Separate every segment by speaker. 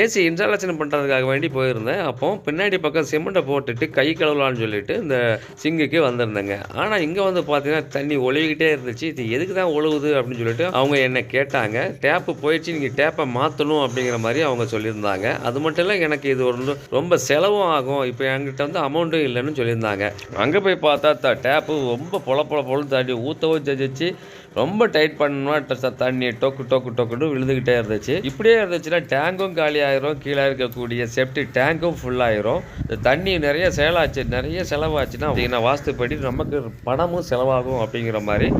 Speaker 1: AC installation பண்ணுறதுக்காக வேண்டி போயிருந்தேன். அப்போ பின்னாடி பக்கம் சிமெண்ட்டை போட்டுட்டு கை கழுவலான்னு சொல்லிட்டு இந்த சிங்குக்கு வந்திருந்தேங்க. ஆனால் இங்கே வந்து பார்த்தீங்கன்னா தண்ணி ஒழுகிட்டே இருந்துச்சு. இது எதுக்கு தான் ஒழுகுது அப்படின்னு சொல்லிட்டு அவங்க என்னை கேட்டாங்க. டேப்பு போயிடுச்சு நீங்கள் டேப்பை மாற்றணும் அப்படிங்கிற மாதிரி அவங்க சொல்லியிருந்தாங்க. அது மட்டும் இல்லை எனக்கு இது ஒரு ரொம்ப செலவும் ஆகும். இப்போ என்கிட்ட வந்து அமௌண்ட்டும் இல்லைன்னு சொல்லியிருந்தாங்க. அங்கே போய் பார்த்தா த டேப்பு ரொம்ப பொல பொல பொல தண்ணி ஊற்றவும் செஞ்சிச்சு. ரொம்ப டைட் பண்ணணும்னா தண்ணி டொக்கு டொக்கு டொக்குன்னு விழுந்துக்கிட்டே இருந்துச்சு. இப்படியே இருந்துச்சுன்னா டேங்கும் காலி ஆயிரும் கீழே இருக்கக்கூடிய செப்டி டேங்கும் ஃபுல்லாயிரும் இந்த தண்ணி நிறைய சேலாச்சு நிறைய செலவாச்சுன்னா அப்படின்னா வாஸ்துப்படி நமக்கு பணமும் செலவாகும் அப்படிங்கிற மாதிரி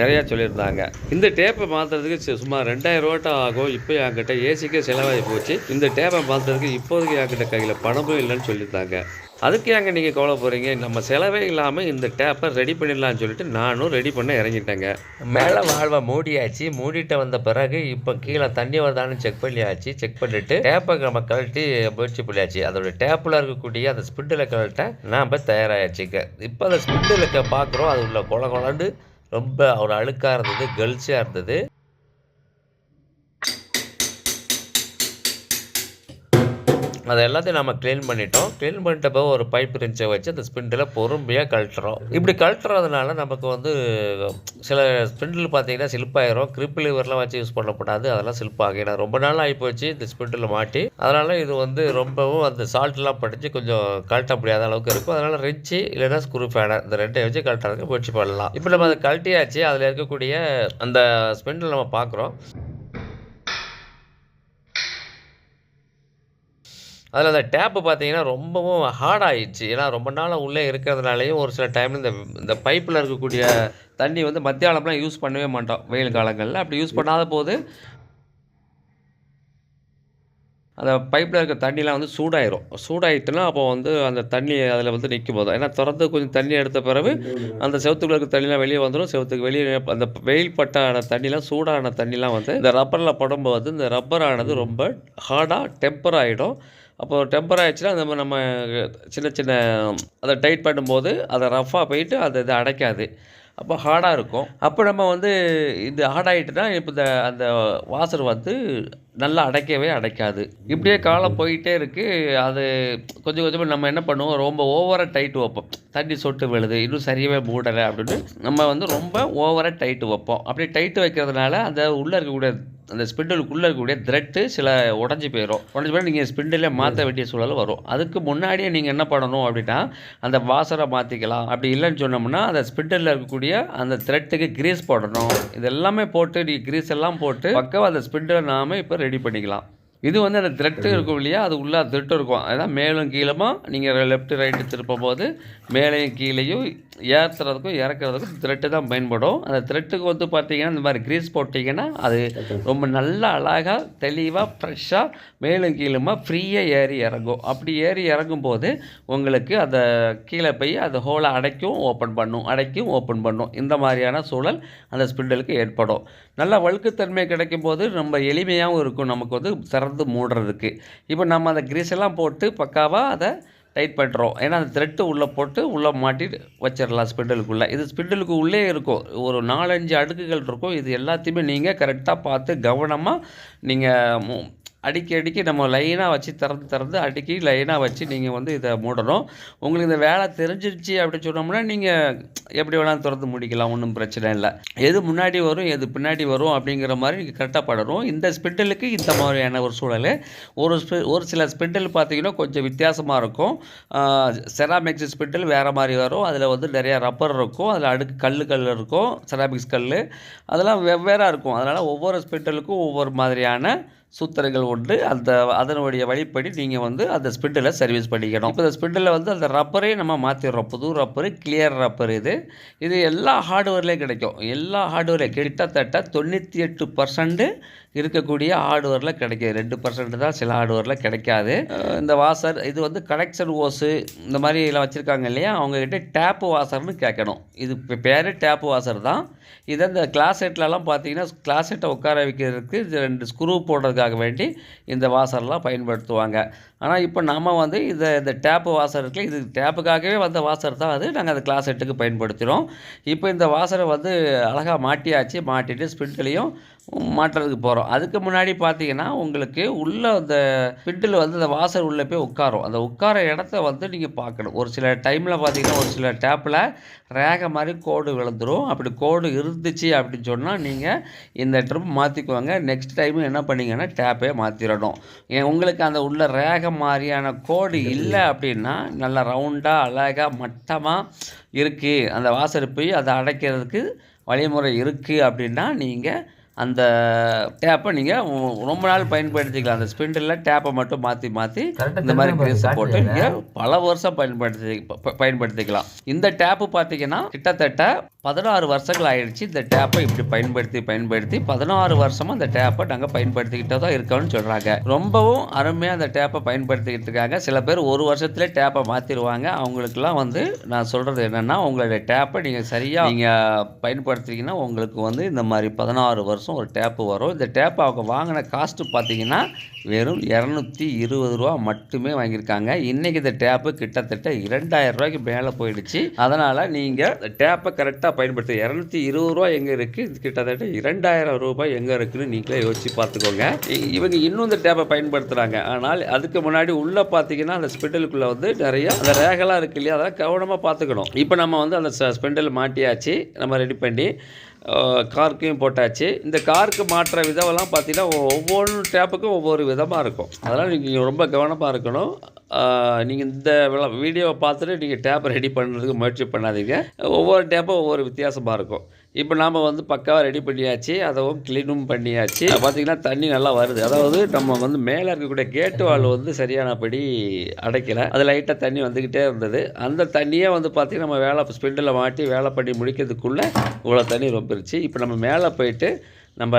Speaker 1: நிறையா சொல்லியிருந்தாங்க. இந்த டேப்பை மாற்றுறதுக்கு சுமார் ரெண்டாயிரம் ரூபாட்டா ஆகும். இப்போ என்கிட்ட ஏசிக்கே செலவாகி போச்சு. இந்த டேப்பை மாற்றுறதுக்கு இப்போதைக்கு என்கிட்ட கையில் பணமும் இல்லைன்னு சொல்லியிருந்தாங்க. அதுக்கு ஏங்க நீங்கள் கவலை போகிறீங்க நம்ம செலவே இல்லாமல் இந்த டேப்பை ரெடி பண்ணிடலாம்னு சொல்லிட்டு நானும் ரெடி பண்ண இறங்கிட்டேங்க. மேலே வாழ்வை மூடியாச்சு. மூடிட்டு வந்த பிறகு இப்போ கீழே தண்ணி வருதான்னு செக் பண்ணியாச்சு. செக் பண்ணிட்டு டேப்பை நம்ம கழட்டி முயற்சி பண்ணியாச்சு. அதோட டேப்பில் இருக்கக்கூடிய அந்த ஸ்பிட்டில் கழட்ட நாம் தயாராகிடுச்சுங்க இப்போ அந்த ஸ்பிட்டில் பார்க்குறோம் அது உள்ள கொல கொலன்னு ரொம்ப ஒரு அழுக்காக இருந்தது கல்ச்சியாக இருந்தது. அதை எல்லாத்தையும் நம்ம க்ளீன் பண்ணிட்டோம். க்ளீன் பண்ணிட்டப்போ ஒரு பைப் ரிஞ்சை வச்சு அந்த ஸ்பிண்டில் பொறுமையாக கழட்டுறோம். இப்படி கழட்டுறதுனால நமக்கு வந்து சில ஸ்பிண்டில் பார்த்தீங்கன்னா சிலிப்பாயிரும். கிரிப்பு லிவர்லாம் வச்சு யூஸ் பண்ணக்கூடாது. அதெல்லாம் சிலிப்பாகும். ஏன்னா ரொம்ப நாள் ஆகிப்போச்சு இந்த ஸ்பிண்டில் மாட்டி. அதனால் இது வந்து ரொம்பவும் அந்த சால்ட்லாம் படித்து கொஞ்சம் கழட்ட முடியாத அளவுக்கு இருக்கும். அதனால் ரிச்சு இல்லைன்னா ஸ்க்ரூ ஃபேனர் இந்த ரெண்டையும் வச்சு கழட்டுறதுக்கு முயற்சி பண்ணலாம். இப்போ நம்ம அதை கழட்டியாச்சு. அதில் இருக்கக்கூடிய அந்த ஸ்பிண்டில் நம்ம பார்க்குறோம். அதில் அந்த டேப்பு பார்த்தீங்கன்னா ரொம்பவும் ஹார்ட் ஆயிடுச்சு. ஏன்னா ரொம்ப நாளாக உள்ளே இருக்கிறதுனாலையும் ஒரு சில டைமில் இந்த இந்த பைப்பில் இருக்கக்கூடிய தண்ணி வந்து மத்தியானம்லாம் யூஸ் பண்ணவே மாட்டோம். வெயில் காலங்களில். அப்படி யூஸ் பண்ணாத போது அந்த பைப்பில் இருக்க தண்ணிலாம் வந்து சூடாயிரும். சூடாயிட்டுனா அப்போ வந்து அந்த தண்ணி அதில் வந்து நிற்கும் போதும். ஏன்னா திறந்து கொஞ்சம் தண்ணி எடுத்த பிறகு அந்த செவத்துக்குள்ள இருக்க தண்ணிலாம் வெளியே வந்துடும் செவத்துக்கு வெளியே அந்த வெயில் பட்டான தண்ணிலாம் சூடான தண்ணிலாம் வந்து இந்த ரப்பரில் படும்போது இந்த ரப்பரானது ரொம்ப ஹார்டாக டெம்பர் ஆகிடும் அப்போ டெம்பர் ஆயிடுச்சுன்னா மாதிரி நம்ம சின்ன சின்ன அதை டைட் பண்ணும்போது அதை ரஃப்பாக போயிட்டு அதை இதை அடைக்காது. அப்போ ஹார்டாக இருக்கும். அப்போ நம்ம வந்து இது ஹார்ட் ஆகிட்டுனா இப்போ இந்த அந்த வாசர் வந்து நல்லா அடைக்கவே அடைக்காது. இப்படியே காலம் போயிட்டே இருக்குது அது கொஞ்சம் கொஞ்சமாக நம்ம என்ன பண்ணுவோம்? ரொம்ப ஓவராக டைட் வைப்போம். தண்ணி சொட்டு விழுது இன்னும் சரியாகவே மூடலை அப்படின்னு நம்ம வந்து ரொம்ப ஓவராக டைட்டு வைப்போம். அப்படி டைட்டு வைக்கிறதுனால அந்த உள்ளே இருக்கக்கூடிய அந்த ஸ்பிண்டலுக்குள்ளே இருக்கக்கூடிய த்ரெட்டு சில உடஞ்சி போயிடும் உடஞ்சி போய் நீங்கள் ஸ்பிண்டிலே மாற்ற வேண்டிய சூழல் வரும். அதுக்கு முன்னாடியே நீங்கள் என்ன பண்ணணும் அப்படின்னா அந்த வாசரை மாற்றிக்கலாம் அப்படி இல்லைன்னு சொன்னோம்னா அந்த ஸ்பிண்டலில் இருக்கக்கூடிய அந்த த்ரெட்டுக்கு கிரீஸ் போடணும். இது எல்லாமே போட்டு நீ கிரீஸ் எல்லாம் போட்டு பக்கம் அந்த ஸ்பிண்டலை நாம இப்போ ரெடி பண்ணிக்கலாம். இது வந்து அந்த த்ரெட்டு இருக்கும் இல்லையா? அது உள்ள த்ரெட்டு இருக்கும். அதான் மேலும் கீழமா நீங்கள் லெஃப்ட் ரைட்டு திருப்பும் போது மேலேயும் கீழேயும் ஏற்றுறதுக்கும் இறக்குறதுக்கும் த்ரெட்டு தான் பயன்படும். அந்த த்ரெட்டுக்கு வந்து பார்த்தீங்கன்னா இந்த மாதிரி க்ரீஸ் போட்டிங்கன்னா அது ரொம்ப நல்லா அழகாக தெளிவாக ஃப்ரெஷ்ஷாக மேலும் கீழுமா ஃப்ரீயாக ஏறி இறங்கும். அப்படி ஏறி இறங்கும் போது உங்களுக்கு அந்த கீழே போய் அந்த ஹோலை அடைக்கும் ஓப்பன் பண்ணும். அடைக்கும் ஓப்பன் பண்ணும். இந்த மாதிரியான சூழல் அந்த ஸ்பிண்டலுக்கு ஏற்படும். நல்ல வழுக்குத்தன்மை கிடைக்கும் போது ரொம்ப எளிமையாகவும் இருக்கும். நமக்கு வந்து திறந்து மூடுறதுக்கு. இப்போ நம்ம அந்த க்ரீஸ் எல்லாம் போட்டு பக்காவாக அதை டைட் பண்ணுறோம் ஏன்னா அந்த த்ரெட்டு உள்ளே போட்டு உள்ளே மாட்டி வச்சிடலாம் ஸ்பிண்டலுக்குள்ளே இது ஸ்பிண்டலுக்கு உள்ளே இருக்கும். ஒரு நாலஞ்சு அடுக்குகள் இருக்கும். இது எல்லாத்தையுமே நீங்கள் கரெக்டாக பார்த்து கவனமாக நீங்கள் அடிக்கி அடிக்கி நம்ம லைனாக வச்சு திறந்து திறந்து அடிக்கி லைனாக வச்சு நீங்கள் வந்து இதை மூடணும். உங்களுக்கு இந்த வேலை தெரிஞ்சிருச்சு அப்படின்னு சொன்னோம்னா நீங்கள் எப்படி வேணாலும் திறந்து முடிக்கலாம் ஒன்றும் பிரச்சனை இல்லை. எது முன்னாடி வரும் எது பின்னாடி வரும் அப்படிங்கிற மாதிரி நீங்கள் கரெக்டாக படணும் இந்த ஸ்பிண்டலுக்கு இந்த மாதிரியான ஒரு சூழல். ஒரு ஸ்பி ஒரு சில ஸ்பிண்டல் பார்த்தீங்கன்னா கொஞ்சம் வித்தியாசமாக இருக்கும். செராமிக்ஸ் ஸ்பிண்டல் வேறு மாதிரி வரும். அதில் வந்து நிறையா ரப்பர் இருக்கும். அதில் அடுக்கு கல் கல் இருக்கும். செராமிக்ஸ் கல் அதெல்லாம் வெவ்வேறாக இருக்கும். அதனால் ஒவ்வொரு ஸ்பிண்டலுக்கும் ஒவ்வொரு மாதிரியான சூத்திரங்கள் உண்டு. அந்த அதனுடைய வழிப்படி நீங்கள் வந்து அந்த ஸ்பிண்டில் சர்வீஸ் பண்ணிக்கணும். இப்போ இந்த ஸ்பிண்டில் வந்து அந்த ரப்பரே நம்ம மாற்றிடுறோம் புது ரப்பரு கிளியர் ரப்பர் இது. இது எல்லா ஹார்ட்வேர்லேயும் கிடைக்கும். எல்லா ஹார்ட்வேர்லையும் கிட்டத்தட்ட தொண்ணூற்றி எட்டு பர்சன்ட்டு இருக்கக்கூடிய ஹார்ட்வேரில் கிடைக்காது. ரெண்டு பர்சன்ட் தான் சில ஹார்ட்வேரில் கிடைக்காது. இந்த வாசர் இது வந்து கனெக்ஷன் ஓஸு இந்த மாதிரி எல்லாம் வச்சுருக்காங்க இல்லையா? அவங்கக்கிட்ட டேப்பு வாசர்னு கேட்கணும். இது இப்போ பேர் டேப்பு வாசர் தான். இதை இந்த கிளாஸ் செட்லலாம் பார்த்தீங்கன்னா கிளாஸ் செட்டை உட்கார வைக்கிறதுக்கு இது ரெண்டு ஸ்க்ரூ போடுறதுக்காக வேண்டி இந்த வாசர்லாம் பயன்படுத்துவாங்க. ஆனால் இப்போ நம்ம வந்து இதை இந்த டேப்பு வாசர் இருக்குல்ல இது டேப்புக்காகவே வந்த வாசர் தான் அது. நாங்கள் அந்த கிளாஸ் செட்டுக்கு பயன்படுத்துகிறோம் இப்போ இந்த வாசரை வந்து அழகாக மாட்டியாச்சு மாட்டிட்டு ஸ்பின்ட்லேயும் மாட்டுறதுக்கு போகிறோம் அதுக்கு முன்னாடி பார்த்தீங்கன்னா உங்களுக்கு உள்ள அந்த ஸ்பிண்டில் வந்து அந்த வாசர் உள்ளே போய் உட்காரும். அந்த உட்கார இடத்த வந்து நீங்கள் பார்க்கணும் ஒரு சில டைமில் பார்த்தீங்கன்னா ஒரு சில டேப்பில் ரேகை மாதிரி கோடு விழுந்துரும். அப்படி கோடு இருந்துச்சு அப்படின்னு சொன்னால் நீங்கள் இந்த ட்ரிப் மாற்றிக்குவாங்க நெக்ஸ்ட் டைமு என்ன பண்ணிங்கன்னா டேப்பே மாற்றிடணும் ஏன் உங்களுக்கு அந்த உள்ள ரேகை மாதிரியான கோடு இல்லை அப்படின்னா நல்லா ரவுண்டாக அழகாக மட்டமாக இருக்குது அந்த வாசல் போய் அதை அடைக்கிறதுக்கு வழிமுறை இருக்குது அப்படின்னா நீங்கள் அந்த டேப்பை நீங்கள் ரொம்ப நாள் பயன்படுத்திக்கலாம். அந்த ஸ்பிண்டில் டேப்பை மட்டும் மாற்றி மாற்றி இந்த மாதிரி கிரீஸ் போட்டு. நீங்கள் பல வருஷம் பயன்படுத்தி பயன்படுத்திக்கலாம். இந்த டேப்பு பார்த்தீங்கன்னா கிட்டத்தட்ட பதினாறு வருஷங்கள் ஆயிடுச்சு இந்த டேப்பை இப்படி பயன்படுத்தி பயன்படுத்தி பதினாறு வருஷமாக அந்த டேப்பை நாங்கள் பயன்படுத்திக்கிட்டே தான் இருக்கோம்னு சொல்கிறாங்க ரொம்பவும் அருமையாக அந்த டேப்பை பயன்படுத்திக்கிட்டு இருக்காங்க. சில பேர் ஒரு வருஷத்துலேயே டேப்பை மாற்றிடுவாங்க அவங்களுக்குலாம் வந்து நான் சொல்கிறது என்னென்னா உங்களுடைய டேப்பை நீங்கள் சரியாக நீங்கள் பயன்படுத்துறீங்கன்னா உங்களுக்கு வந்து இந்த மாதிரி பதினாறு வருஷம் ஒரு டேப்பு வரும். இந்த டேப்பை அவங்க வாங்கின காஸ்ட்டு பார்த்தீங்கன்னா வெறும் இரநூத்தி இருபது ரூபா மட்டுமே வாங்கியிருக்காங்க. இன்றைக்கி இந்த டேப்பு கிட்டத்தட்ட இரண்டாயிரம் ரூபாய்க்கு மேலே போயிடுச்சு. அதனால் நீங்கள் இந்த டேப்பை கரெக்டாக பயன்படுத்த இரநூத்தி இருபது ரூபா எங்கே இருக்குது கிட்டத்தட்ட இரண்டாயிரம் ரூபாய் எங்கே இருக்குன்னு நீங்களே யோசிச்சு பார்த்துக்கோங்க. இ- இவங்க இன்னும் இந்த டேப்பை பயன்படுத்துகிறாங்க ஆனால் அதுக்கு முன்னாடி உள்ளே பார்த்தீங்கன்னா அந்த ஸ்பெண்டலுக்குள்ளே வந்து நிறைய அந்த ரேகெல்லாம் இருக்கு இல்லையா? அதெல்லாம் கவனமாக பார்த்துக்கணும். இப்போ நம்ம வந்து அந்த ஸ்பெண்டல் மாட்டியாச்சு. நம்ம ரெடி பண்ணி கார்க்கையும் போட்டாச்சு. இந்த காருக்கு மாற்ற விதமெல்லாம் பார்த்தீங்கன்னா ஒவ்வொரு டேப்புக்கும் ஒவ்வொரு விதமாக இருக்கும். அதனால் நீங்கள் ரொம்ப கவனமாக இருக்கணும். நீங்கள் இந்த வீடியோவை பார்த்துட்டு நீங்கள் டேப்பை ரெடி பண்ணுறதுக்கு முயற்சி பண்ணாதீங்க. ஒவ்வொரு டேப்பும் ஒவ்வொரு வித்தியாசமாக இருக்கும். இப்போ நாம் வந்து பக்காவாக ரெடி பண்ணியாச்சு அதுவும் க்ளீனும் பண்ணியாச்சு. பார்த்தீங்கன்னா தண்ணி நல்லா வருது. அதாவது நம்ம வந்து மேலே இருக்கக்கூடிய கேட்டு வால் வந்து சரியானபடி அடைக்கலை. அது லைட்டாக தண்ணி வந்துக்கிட்டே இருந்தது. அந்த தண்ணியே வந்து பார்த்திங்கன்னா நம்ம வேலை ஸ்பிண்டில் மாட்டி வேலை பண்ணி முடிக்கிறதுக்குள்ளே இவ்வளோ தண்ணி ரொம்பிருச்சு. இப்போ நம்ம மேலே போயிட்டு நம்ம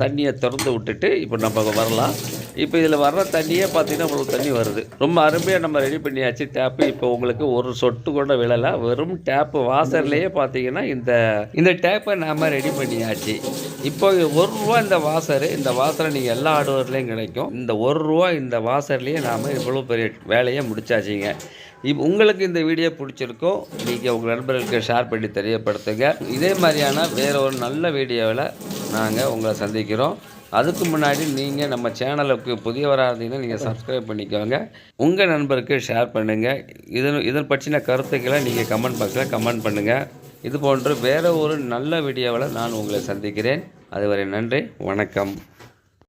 Speaker 1: தண்ணியை திறந்து விட்டுட்டு இப்போ நம்ம வரலாம். இப்போ இதில் வர்ற தண்ணியே பார்த்தீங்கன்னா உங்களுக்கு தண்ணி வருது. ரொம்ப அருமையாக நம்ம ரெடி பண்ணியாச்சு. டேப்பு இப்போ உங்களுக்கு ஒரு சொட்டு கூட விழலை. வெறும் டேப்பு வாசர்லேயே பார்த்தீங்கன்னா இந்த இந்த டேப்பை நாம் ரெடி பண்ணியாச்சு. இப்போ ஒரு ரூபா இந்த வாசர் இந்த வாசரை நீங்கள் எல்லா ஆடுவர்லேயும் கிடைக்கும். இந்த ஒரு ரூபா இந்த வாசர்லேயே நாம் இவ்வளோ பெரிய வேலையை முடிச்சாச்சிங்க. இப் உங்களுக்கு இந்த வீடியோ பிடிச்சிருக்கோ நீங்கள் உங்கள் நண்பர்களுக்கு ஷேர் பண்ணி தெரியப்படுத்துங்க. இதே மாதிரியான வேறு ஒரு நல்ல வீடியோவில் நாங்கள் உங்களை சந்திக்கிறோம். அதுக்கு முன்னாடி நீங்கள் நம்ம சேனலுக்கு புதியவராக இருந்தீங்கன்னா நீங்கள் சப்ஸ்கிரைப் பண்ணிக்கோங்க. உங்கள் நண்பருக்கு ஷேர் பண்ணுங்கள் இதன் இதன் பற்றின கருத்துக்களை நீங்கள் கமெண்ட் பாக்ஸில் கமெண்ட் பண்ணுங்கள் இது போன்று வேறு ஒரு நல்ல வீடியோவில் நான் உங்களை சந்திக்கிறேன். அதுவரை நன்றி வணக்கம்.